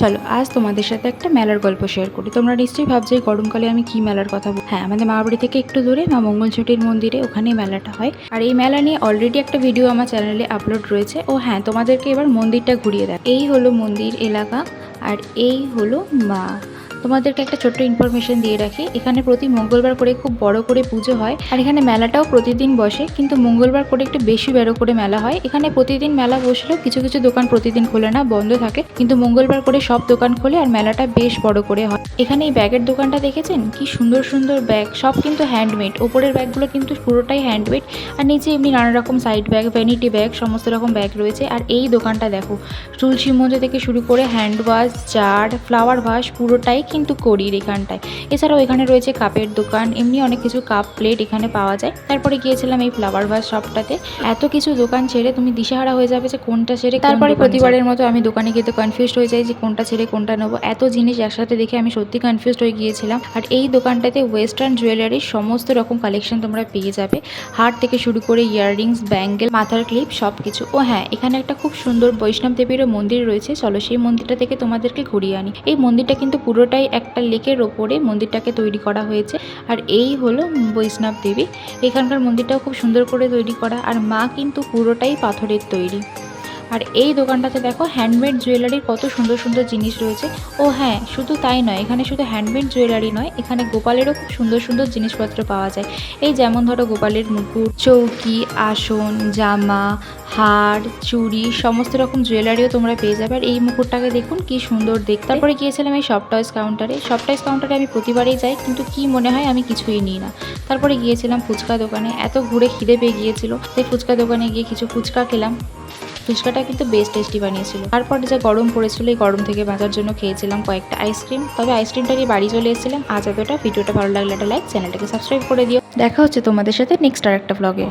চলো, আজ তোমাদের সাথে একটা মেলার গল্প শেয়ার করি। তোমরা নিশ্চয়ই ভাবছ, এই গরমকালে আমি কি মেলার কথা হ্যাঁ আমাদের মা বাড়ি থেকে একটু দূরে মা মঙ্গলছুটির মন্দিরে ওখানে মেলাটা হয়। আর এই মেলা নিয়ে অলরেডি একটা ভিডিও আমার চ্যানেলে আপলোড রয়েছে। ও হ্যাঁ তোমাদেরকে এবার মন্দিরটা ঘুরিয়ে দেয় এই হলো মন্দির এলাকা, আর এই হলো মা তোমাদেরকে একটা ছোট্ট ইনফরমেশন দিয়ে রাখি। এখানে প্রতি মঙ্গলবার করে খুব বড় করে পুজো হয় আর এখানে মেলাটাও প্রতিদিন বসে, কিন্তু মঙ্গলবার করে একটু বেশি বড় করে মেলা হয়। এখানে প্রতিদিন মেলা বসলেও কিছু কিছু দোকান প্রতিদিন খোলে না, বন্ধ থাকে। কিন্তু মঙ্গলবার করে সব দোকান খোলে আর মেলাটা বেশ বড় করে হয়। এখানে এই ব্যাগের দোকানটা দেখেছেন? কি সুন্দর সুন্দর ব্যাগ। সব কিন্তু হ্যান্ডমেড ওপরের ব্যাগগুলো কিন্তু পুরোটাই হ্যান্ডমেড আর নিচে এমনি নানা রকম সাইড ব্যাগ ভ্যানিটি ব্যাগ সমস্ত রকম ব্যাগ রয়েছে। আর এই দোকানটা দেখো, তুলসী মঞ্জু থেকে শুরু করে hand wash jar flower vase পুরোটাই কিন্তু করির এখানটায়। এছাড়াও এখানে রয়েছে কাপের দোকান এমনি অনেক কিছু কাপ প্লেট এখানে পাওয়া যায়। তারপরে গিয়েছিলাম এই ফ্লাওয়ার ভাস শপটাতে এত কিছু দোকান ছেড়ে তুমি দিশেহারা হয়ে যাবে যে কোনটা ছেড়ে তারপরে প্রতিবারের মতো আমি দোকানে গিয়ে তো কনফিউজড হয়ে যাই যে কোনটা ছেড়ে কোনটা নেব। এত জিনিস একসাথে দেখে আমি সত্যি কনফিউজ হয়ে গিয়েছিলাম। আর এই দোকানটাতে ওয়েস্টার্ন জুয়েলারির সমস্ত রকম কালেকশন তোমরা পেয়ে যাবে। হার থেকে শুরু করে ইয়াররিংস ব্যাঙ্গেল মাথার ক্লিপ সব কিছু ও হ্যাঁ এখানে একটা খুব সুন্দর বৈষ্ণব দেবীরও মন্দির রয়েছে। চলো সেই মন্দিরটা থেকে তোমাদেরকে ঘুরিয়ে আনি। এই মন্দিরটা কিন্তু পুরোটাই একটা লেকের ওপরে মন্দিরটাকে তৈরি করা হয়েছে। আর এই হলো বৈষ্ণব দেবী। এখানকার মন্দিরটাও খুব সুন্দর করে তৈরি করা। আর মা কিন্তু পুরোটাই পাথরের তৈরি। আর এই দোকানটাতে দেখো হ্যান্ডমেড জুয়েলারির কত সুন্দর সুন্দর জিনিস রয়েছে। ও হ্যাঁ শুধু তাই নয়, এখানে শুধু হ্যান্ডমেড জুয়েলারি নয়, এখানে গোপালেরও খুব সুন্দর সুন্দর জিনিসপত্র পাওয়া যায়। এই যেমন ধরো গোপালের মুকুট, চৌকি, আসন, জামা, হার, চুড়ি, সমস্ত রকম জুয়েলারিও তোমরা পেয়ে যাবে। আর এই মুকুটটাকে দেখুন, কি সুন্দর দেখতে। তারপরে গিয়েছিলাম এই সব টয়েস কাউন্টারে সব টয়েস কাউন্টারে আমি প্রতিবারই যাই, কিন্তু কি মনে হয় আমি কিছুই নিই না। তারপরে গিয়েছিলাম ফুচকা দোকানে, এত ঘুরে খিদে পেয়ে গিয়েছিল। সেই ফুচকা দোকানে গিয়ে কিছু ফুচকা খেলাম। ফুচকাটা কিন্তু বেশ টেস্টি বানিয়েছিল। তারপর যে গরম পড়েছিল, এই গরম থেকে বাঁচার জন্য খেয়েছিলাম কয়েকটা আইসক্রিম। তবে আইসক্রিমটা নিয়ে বাড়ি চলে এসেছিলাম। আজ এতটা। ভিডিওটা ভালো লাগলে একটা লাইক চ্যানেলটাকে সাবস্ক্রাইব করে দিও। দেখা হচ্ছে তোমাদের সাথে নেক্সট আর একটা ব্লগে